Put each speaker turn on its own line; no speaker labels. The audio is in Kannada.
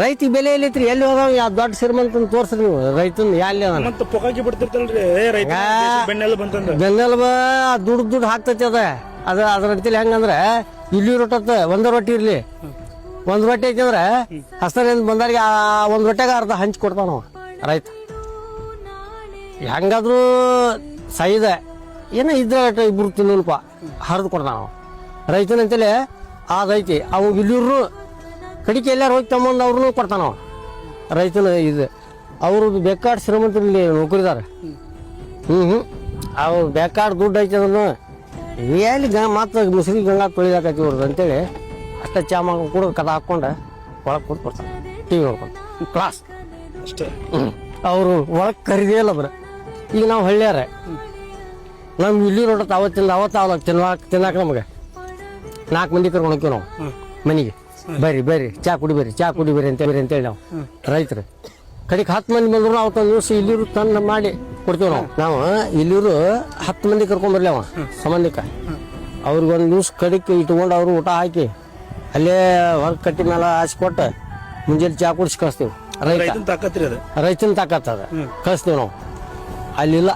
ರೈತಿಗೆ ಬೆಲೆ ಎಲ್ಲಿತ್ರಿ? ಎಲ್ಲಿ ಹೋದಾವ? ಯಾವ ದೊಡ್ಡ ಶ್ರೀಮಂತನ ತೋರ್ಸ್ರಿ ನೀವು. ರೈತನ ಎಲ್ಲಿ ಅದಾನ?
ಮತ್ತ ಬಿಡ್ತಿರ್ತಲ್ರಿ ಏ ರೈತ ಬೆನ್ನೆಲ್ಲ ಬಂತಂದ
ಬೆನ್ನೆಲುಬ ದುಡ್ಡು ದುಡ್ಡು ಹಾಕ್ತೈತಿ ಅದ. ಅದ ಅದ್ರ ಅಂತೇಳಿ ಹೆಂಗಂದ್ರೆ ಇಲ್ಲಿ ರೊಟ್ಟತ್ತ ಒಂದ ರೊಟ್ಟಿ ಇರ್ಲಿ. ಒಂದ್ ರೊಟ್ಟಿ ಐತಿ ಅಂದ್ರೆ ಬಂದವ್ರಿಗೆ ಆ ಒಂದ್ ರೊಟ್ಟೆಗ ಅರ್ಧ ಹಂಚಿ ಕೊಡ್ತಾನ ಅವ ರೈತ. ಹೆಂಗಾದ್ರೂ ಸೈದ. ಏನೋ ಇದ್ರ ಇಬ್ಬರು ಇಬ್ರು ತಿನ್ನಲ್ಪ ಹರಿದು ಕೊಡ್ತಾನ ಅವ. ರೈತನ ಅಂತೇಳಿ ಅದೈತಿ ಅವು ಇಲ್ಲಿರು ಕಡಿಕೆ ಎಲ್ಲಾರು ಹೋಗಿ ತಮ್ಮಂದು ಅವ್ರನ್ನೂ ಕೊಡ್ತಾನ ರೈತನ ಇದು. ಅವರು ಬೇಕಾಡ್ ಶ್ರೀಮಂತರಲ್ಲಿ ನೌಕರಿದಾರೆ. ಹ್ಞೂ ಹ್ಞೂ ಅವ್ರು ಬೇಕಾಡ್ ದುಡ್ಡು ಐತೆ ಅದನ್ನು ಎಲ್ಲಿ ಗ ಮತ್ತೆ ಮುಸ್ರಿ ಗಂಗಾ ತೊಳಿದಾಕೈತಿ ಇವ್ರದ್ದು ಅಂತೇಳಿ ಅಷ್ಟ ಚಾ ಮಾಡ್ಕೊಂಡು ಕೂಡ ಕದ ಹಾಕ್ಕೊಂಡು ಒಳಗೆ ಕೊಟ್ಟು ಬರ್ತಾರೆ ಟಿ ವಿ ನೋಡ್ಕೊಂಡು. ಕ್ಲಾಸ್.
ಅಷ್ಟೇ.
ಅವರು ಒಳಗೆ ಕರಿದೇ ಇಲ್ಲ ಬರ ಈಗ ನಾವು ಹಳ್ಳಿಯಾರ. ನಮ್ಗೆ ಇಲ್ಲಿ ನೋಡತ್ತೆ ಅವತ್ತಿಂದ ಅವತ್ತು ಅವತ್ತು ತಿನ್ನಾಕ ತಿನ್ನಾಕ ನಮಗೆ. ನಾಲ್ಕು ಮಂದಿ ಕರ್ಕೊಂಡು ಹೋಗ್ತೀವಿ ನಾವು ಮನೆಗೆ. ಬರ್ರಿ ಬರ್ರಿ. ಚಾ ಕುಡಿ ಬರ್ರಿ ಚಾ ಕುಡಿ ಬರ್ರಿ ಅಂತ ಬರ್ರಿ ಅಂತೇಳಿ ನಾವು. ರೈತರು. ಕಡೆಗೆ ಹತ್ತು ಮಂದಿ ಬಂದ್ರು ಅವತ್ತು ದಿವಸ ಇಲ್ಲಿರು ತಂದು ಮಾಡಿ ಕೊಡ್ತೀವಿ ನಾವು. ನಾವು ಇಲ್ಲಿರು ಹತ್ತು ಮಂದಿ ಕರ್ಕೊಂಡ್ ಬರ್ಲಿ ಅವ ಸಂಬಂಧಿಕ. ಅವ್ರಿಗೆ ಒಂದು ದಿವ್ಸ ಕಡಿಕೆ ಇಟ್ಕೊಂಡು ಅವ್ರು ಊಟ ಹಾಕಿ ಅಲ್ಲೇ ಹೊರಗೆ ಕಟ್ಟಿ ಮೇಲೆ ಹಾಸಿ ಕೊಟ್ಟು ಮುಂಜಾನೆ ಚಾ ಕುಡಿಸಿ ಕಳಿಸ್ತೀವಿ. ರೈತ. ರೈತನ ತಾಕತ್ತದ ಕಳಿಸ್ತೀವಿ ನಾವು. ಅಲ್ಲಿಲ್ಲ.